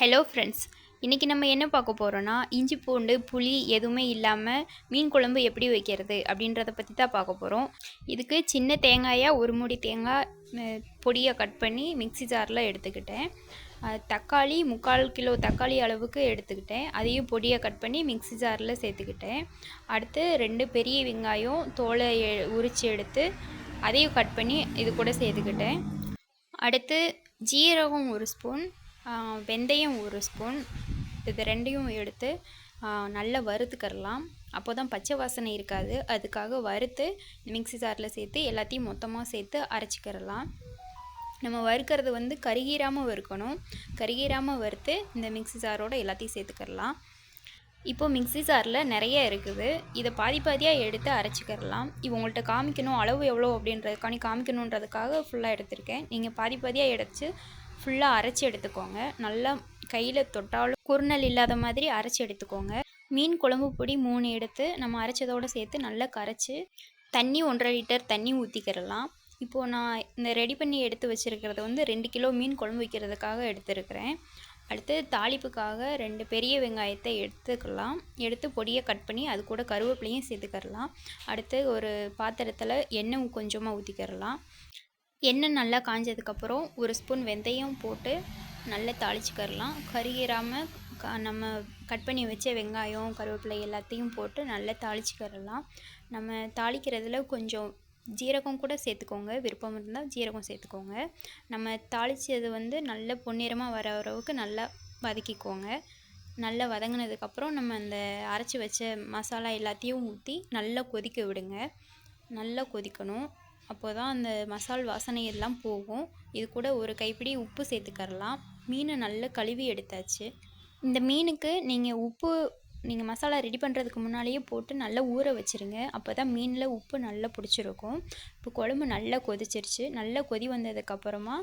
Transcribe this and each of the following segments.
Hello friends இன்றைக்கி நம்ம என்ன பார்க்க போகிறோன்னா இஞ்சி பூண்டு புளி எதுவுமே இல்லாமல் மீன் குழம்பு எப்படி வைக்கிறது அப்படின்றத பற்றி தான் பார்க்க போகிறோம் இதுக்கு சின்ன தேங்காயாக ஒரு மூடி தேங்காய் பொடியை பொடியாக கட் பண்ணி மிக்ஸி ஜாரில் எடுத்துக்கிட்டேன். தக்காளி முக்கால் கிலோ தக்காளி அளவுக்கு எடுத்துக்கிட்டேன். அதையும் பொடியாக கட் பண்ணி மிக்ஸி ஜாரில் சேர்த்துக்கிட்டேன். அடுத்து ரெண்டு பெரிய வெங்காயம் தோலை எ- உரித்து எடுத்து அதையும் கட் பண்ணி இது கூட சேர்த்துக்கிட்டேன். அடுத்து ஜீரகம் ஒரு ஸ்பூன் வெந்தயம் ஒரு ஸ்பூன் இது ரெண்டையும் எடுத்து நல்லா வறுத்துக்கறலாம். அப்போ தான் பச்சை வாசனை இருக்காது. அதுக்காக வறுத்து மிக்ஸி ஜாரில் சேர்த்து எல்லாத்தையும் மொத்தமாக சேர்த்து அரைச்சிக்கிறலாம். நம்ம வறுக்கிறது வந்து கருகீராமல் வறுக்கணும். கருகீராமல் வறுத்து இந்த மிக்ஸி ஜாரோட எல்லாத்தையும் சேர்த்துக்கரலாம் இப்போது மிக்ஸி ஜாரில் நிறைய இருக்குது. இதை பாதி பாதியாக எடுத்து அரைச்சிக்கிறலாம். இப்போ உங்கள்கிட்ட காமிக்கணும் அளவு எவ்வளோ அப்படின்றதுக்காண்டி காமிக்கணுன்றதுக்காக ஃபுல்லாக எடுத்திருக்கேன். நீங்கள் பாதி பாதியாக எடுத்து ஃபுல்லாக அரைச்சி எடுத்துக்கோங்க. நல்லா கையில் தொட்டாலும் குறுநல் இல்லாத மாதிரி அரைச்சி எடுத்துக்கோங்க. மீன் குழம்பு பொடி மூணு எடுத்து நம்ம அரைச்சதோடு சேர்த்து நல்லா கரைச்சி தண்ணி ஒன்றரை லிட்டர் தண்ணி ஊற்றிக்கிறலாம் இப்போது நான் இந்த ரெடி பண்ணி எடுத்து வச்சுருக்கிறது வந்து ரெண்டு கிலோ மீன் குழம்பு வைக்கிறதுக்காக எடுத்துருக்கிறேன். அடுத்து தாளிப்புக்காக ரெண்டு பெரிய வெங்காயத்தை எடுத்துக்கலாம். எடுத்து பொடியை கட் பண்ணி அது கூட கருவேப்பிலையும் சேர்த்துக்கரலாம் அடுத்து ஒரு பாத்திரத்தில் எண்ணெய் கொஞ்சமாக ஊற்றிக்கிறலாம் எண்ணெய் நல்லா காஞ்சதுக்கப்புறம் ஒரு ஸ்பூன் வெந்தயம் போட்டு நல்லா தாளிச்சுக்கரலாம். கருகிராமல் க நம்ம கட் பண்ணி வச்ச வெங்காயம் கருவேப்பிலை எல்லாத்தையும் போட்டு நல்லா தாளிச்சுக்கரலாம். நம்ம தாளிக்கிறதுல கொஞ்சம் ஜீரகம் கூட சேர்த்துக்கோங்க. விருப்பம் இருந்தால் ஜீரகம் சேர்த்துக்கோங்க. நம்ம தாளித்தது வந்து நல்ல பொன்னிறமாக வர அளவுக்கு நல்லா வதக்கிக்கோங்க. நல்லா வதங்கினதுக்கப்புறம் நம்ம அந்த அரைச்சி வச்ச மசாலா எல்லாத்தையும் ஊற்றி நல்லா கொதிக்க விடுங்க. நல்லா கொதிக்கணும். அப்போ தான் அந்த மசால் வாசனை எல்லாம் போகும். இது கூட ஒரு கைப்பிடி உப்பு சேர்த்துக்கரலாம். மீனை நல்லா கழுவி எடுத்தாச்சு. இந்த மீனுக்கு நீங்கள் உப்பு நீங்கள் மசாலா ரெடி பண்ணுறதுக்கு முன்னாலேயே போட்டு நல்லா ஊற வச்சுருங்க. அப்போ தான் மீனில் உப்பு நல்லா பிடிச்சிருக்கும். இப்போ குழம்பு நல்லா கொதிச்சிருச்சு. நல்லா கொதி வந்ததுக்கப்புறமா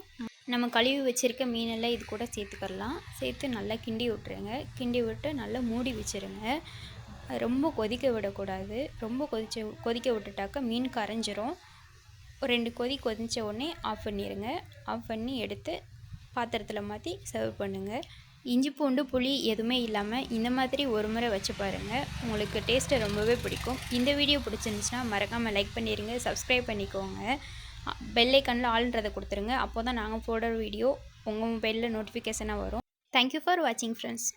நம்ம கழுவி வச்சுருக்க மீனெல்லாம் இது கூட சேர்த்துக்கரலாம். சேர்த்து நல்லா கிண்டி விட்டுருங்க. கிண்டி விட்டு நல்லா மூடி வச்சுருங்க. ரொம்ப கொதிக்க விடக்கூடாது. ரொம்ப கொதிச்சு கொதிக்க விட்டுட்டாக்கா மீன் கரைஞ்சிரும். ஒரு ரெண்டு கொதி கொதிச்ச உடனே ஆஃப் பண்ணிடுங்க ஆஃப் பண்ணி எடுத்து பாத்திரத்தில் மாற்றி சர்வ் பண்ணுங்கள் இஞ்சி பூண்டு புளி எதுவுமே இல்லாமல் இந்த மாதிரி ஒரு முறை வச்சு பாருங்கள் உங்களுக்கு டேஸ்ட்டு ரொம்பவே பிடிக்கும். இந்த வீடியோ பிடிச்சிருந்துச்சுன்னா மறக்காமல் லைக் பண்ணிடுங்க சப்ஸ்கிரைப் பண்ணிக்கோங்க. பெல்லைக்கனில் ஆள்ன்றதை கொடுத்துருங்க. அப்போ தான் நாங்கள் போடுற வீடியோ உங்கள் மொபைலில் நோட்டிஃபிகேஷனாக வரும். தேங்க்யூ ஃபார் வாட்சிங் ஃப்ரெண்ட்ஸ்